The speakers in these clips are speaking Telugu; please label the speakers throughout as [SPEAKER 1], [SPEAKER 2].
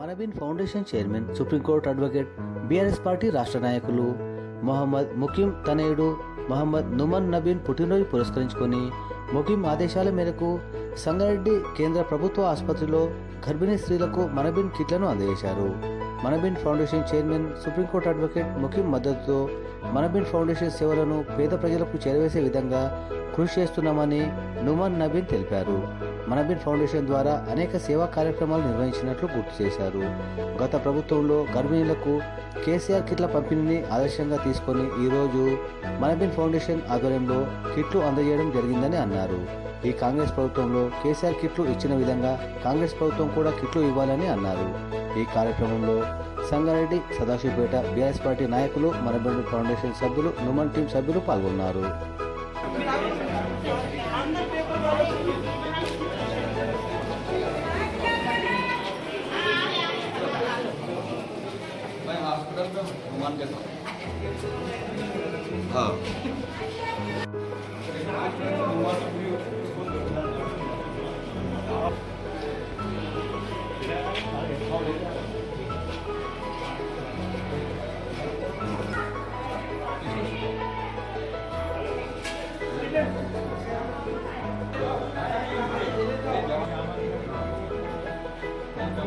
[SPEAKER 1] Manabin foundation chairman supreme court advocate BRS party రాష్ట్ర నాయకులు మొహమ్మద్ ముఖీం తనయుడు మొహమ్మద్ నుమన్ నబీన్ పుట్టినరోజు పురస్కరించుకొని ముఖీం ఆదేశాల మేరకు సంగారెడ్డి కేంద్ర ప్రభుత్వ ఆసుపత్రిలో గర్భిణీ స్త్రీలకు మనబీన్ కిట్లను అందజేశారు. Manabin foundation chairman supreme court advocate Mukeem మద్దతుతో మనబిన్ ఫౌండేషన్ సేవలను పేద ప్రజలకు చేరవేసే విధంగా కృషి చేస్తున్నామని నుమన్ నబీన్ తెలిపారు. మనబిన్ ఫౌండేషన్ ద్వారా అనేక సేవా కార్యక్రమాలు నిర్వహించినట్లు గుర్తు చేశారు. గత ప్రభుత్వంలో గర్భిణీలకు కేసీఆర్ కిట్ల పంపిణీని ఆదర్శంగా తీసుకొని ఈరోజు మనబిన్ ఫౌండేషన్ ఆధ్వర్యంలో కిట్లు అందజేయడం జరిగిందని అన్నారు. ఈ కాంగ్రెస్ ప్రభుత్వంలో కేసీఆర్ కిట్లు ఇచ్చిన విధంగా కాంగ్రెస్ ప్రభుత్వం కూడా కిట్లు ఇవ్వాలని అన్నారు. ఈ కార్యక్రమంలో సంగారెడ్డి సదాశివపేట బీఆర్ఎస్ పార్టీ నాయకులు మనబిన్ ఫౌండేషన్ సభ్యులు నుమన్ టీం సభ్యులు పాల్గొన్నారు.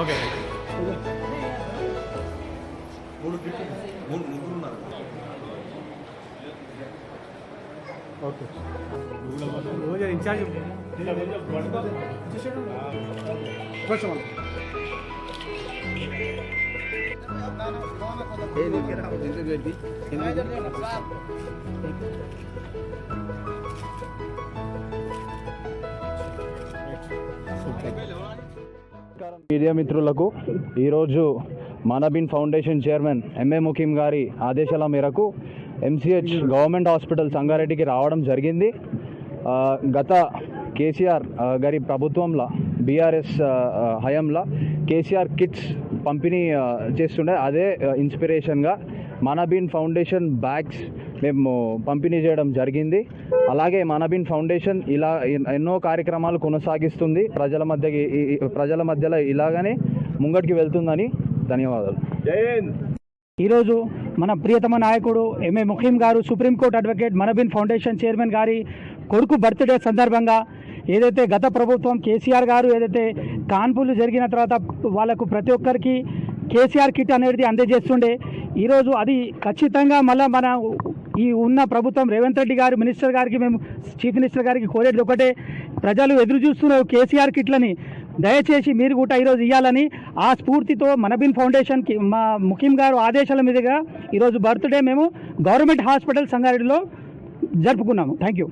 [SPEAKER 2] 오케이. 무릎 꿇고
[SPEAKER 3] 무릎 무릎 나.
[SPEAKER 2] 오케이. 로자
[SPEAKER 3] 인차지. 내가
[SPEAKER 4] 먼저 벌까? 주시는 거. 잠깐만. ये
[SPEAKER 5] देखिए राम जिंदगी
[SPEAKER 3] बेटी हिंदी నమస్కారం.
[SPEAKER 4] మీడియా మిత్రులకు ఈరోజు Manabin foundation chairman MA Mukeem గారి ఆదేశాల మేరకు ఎంసీహెచ్ గవర్నమెంట్ హాస్పిటల్ సంగారెడ్డికి రావడం జరిగింది. గత కేసీఆర్ గారి ప్రభుత్వంలో బీఆర్ఎస్ హయాంలో కేసీఆర్ కిట్స్ పంపిణీ చేస్తుండే. అదే ఇన్స్పిరేషన్గా మనబిన్ ఫౌండేషన్ బ్యాగ్స్ మేము పంపిణీ చేయడం జరిగింది. అలాగే మనబిన్ ఫౌండేషన్ ఇలా ఎన్- ఎన్నో కార్యక్రమాలు కొనసాగిస్తుంది. ప్రజల ఈ- ప్రజల మధ్యలో ఇలాగనే ముంగటికి వెళ్తుందని ధన్యవాదాలు.
[SPEAKER 6] ఈరోజు మన ప్రియతమ నాయకుడు ఎంఏ ముఖీం గారు supreme court advocate Manabin foundation chairman గారి కొడుకు బర్త్డే సందర్భంగా ఏదైతే గత ప్రభుత్వం కేసీఆర్ గారు ఏదైతే కాన్పులు జరిగిన తర్వాత వాళ్ళకు ప్రతి ఒక్కరికి కేసీఆర్ కిట్ అనేది అందజేస్తుండే. ఈరోజు అది ఖచ్చితంగా మళ్ళీ మన ఈ ఉన్న ప్రభుత్వం రేవంత్ రెడ్డి గారు మినిస్టర్ గారికి మేము చీఫ్ మినిస్టర్ గారికి కోరేది ఒకటే. ప్రజలు ఎదురు చూస్తున్నారు కేసీఆర్ కిట్లని దయచేసి మీరు కూడా ఈరోజు ఇవ్వాలని ఆ స్ఫూర్తితో మనబిన్ ఫౌండేషన్కి మా ముఖ్యం గారు ఆదేశాల మీదుగా ఈరోజు బర్త్డే మేము గవర్నమెంట్ హాస్పిటల్ సంగారెడ్డిలో జరుపుకున్నాము. Thank you.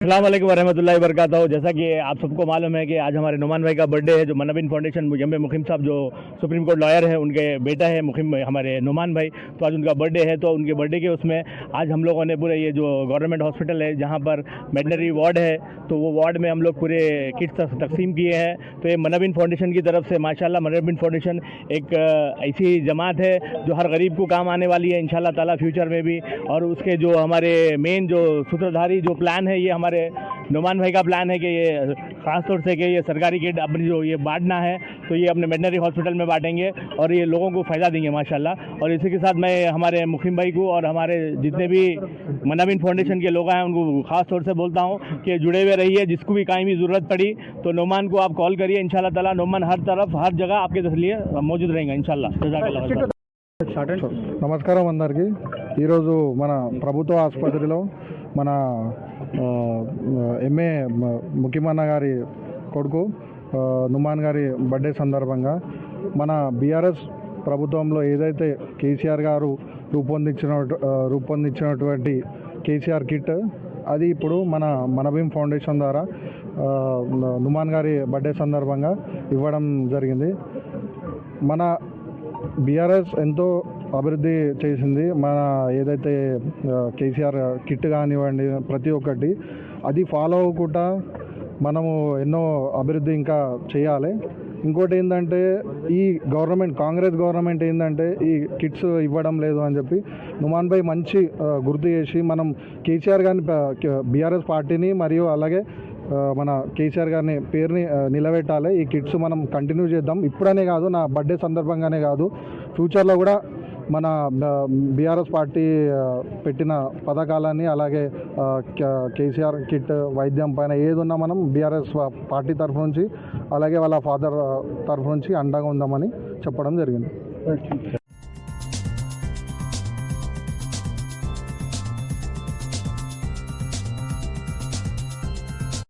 [SPEAKER 4] अल्लाम वरहमतुल्लाहि वबरकातुहू जैसा कि आप सबको मालूम है कि आज हमारे नुमान भाई का बर्थडे है, जो मनबिन फाउंडेशन एम मुखिम साहब, जो सुप्रीम कोर्ट लॉयर है, उनके बेटा है, मुखिम हमारे नुमान भाई। तो आज उनका बर्थडे है तो उनके बर्थडे के उसमें आज हम लोगों ने पूरे ये जो गवर्नमेंट हॉस्पिटल है, जहाँ पर वेटनरी वार्ड है तो वो वार्ड में हम लोग पूरे किट्स तकसीम किए हैं। तो ये मनबिन फाउंडेशन की तरफ़ से, माशाल्लाह मनबिन फाउंडेशन एक ऐसी जमात है, जो हर गरीब को काम आने वाली है, इंशाल्लाह ताला फ्यूचर में भी। और उसके जो हमारे मेन जो सूत्रधारी, जो प्लान है, ये हमारे नुमान भाई का प्लान है कि ये ख़ास तौर से कि ये सरकारी किट अपनी जो ये बांटना है तो ये अपने वेटनरी हॉस्पिटल में बांटेंगे और ये लोगों को फ़ायदा देंगे माशाल्लाह और इसी के साथ मैं हमारे मुखिम भाई को और हमारे जितने भी मनाबिन फाउंडेशन के लोग हैं उनको ख़ास तौर से बोलता हूँ कि जुड़े हुए रहिए जिसको भी कहीं भी ज़रूरत पड़ी तो नुमान को आप कॉल करिए इंशाल्लाह ताला नुमान हर तरफ हर जगह आपके लिए मौजूद रहेंगे इंशाल्लाह जज़ाकल्लाह खैर।
[SPEAKER 7] నమస్కారం అందరికీ ఈరోజు మన ప్రభుత్వ ఆసుపత్రిలో మన ఎంఏ ముఖ్యమన్న గారి కొడుకు నుమాన్ గారి బర్త్డే సందర్భంగా మన బీఆర్ఎస్ ప్రభుత్వంలో ఏదైతే కేసీఆర్ గారు రూపొందించిన రూపొందించినటువంటి కేసీఆర్ కిట్ అది ఇప్పుడు మన మనభీం ఫౌండేషన్ ద్వారా నుమాన్ గారి బర్త్డే సందర్భంగా ఇవ్వడం జరిగింది. మన బీఆర్ఎస్ ఎంతో అభివృద్ధి చేసింది. మన ఏదైతే కేసీఆర్ కిట్ కానివ్వండి ప్రతి ఒక్కటి అది ఫాలో అవ్వకుండా మనము ఎన్నో అభివృద్ధి ఇంకా చేయాలి. ఇంకోటి ఏంటంటే ఈ గవర్నమెంట్ కాంగ్రెస్ గవర్నమెంట్ ఏంటంటే ఈ కిట్స్ ఇవ్వడం లేదు అని చెప్పి నుమాన్ భాయ్ మంచి గుర్తు చేసి మనం కేసీఆర్ గారిని బీఆర్ఎస్ పార్టీని మరియు అలాగే మన కేసీఆర్ గారిని పేరుని నిలబెట్టాలి. ఈ కిట్స్ మనం కంటిన్యూ చేద్దాం. ఇప్పుడనే కాదు నా బర్త్డే సందర్భంగానే కాదు. ఫ్యూచర్లో కూడా మన బీఆర్ఎస్ పార్టీ పెట్టిన పథకాలన్నీ అలాగే కేసీఆర్ కిట్ వైద్యం పైన ఏదున్నా మనం బీఆర్ఎస్ పార్టీ తరఫు నుంచి అలాగే వాళ్ళ ఫాదర్ తరఫు నుంచి అండగా ఉందామని చెప్పడం జరిగింది.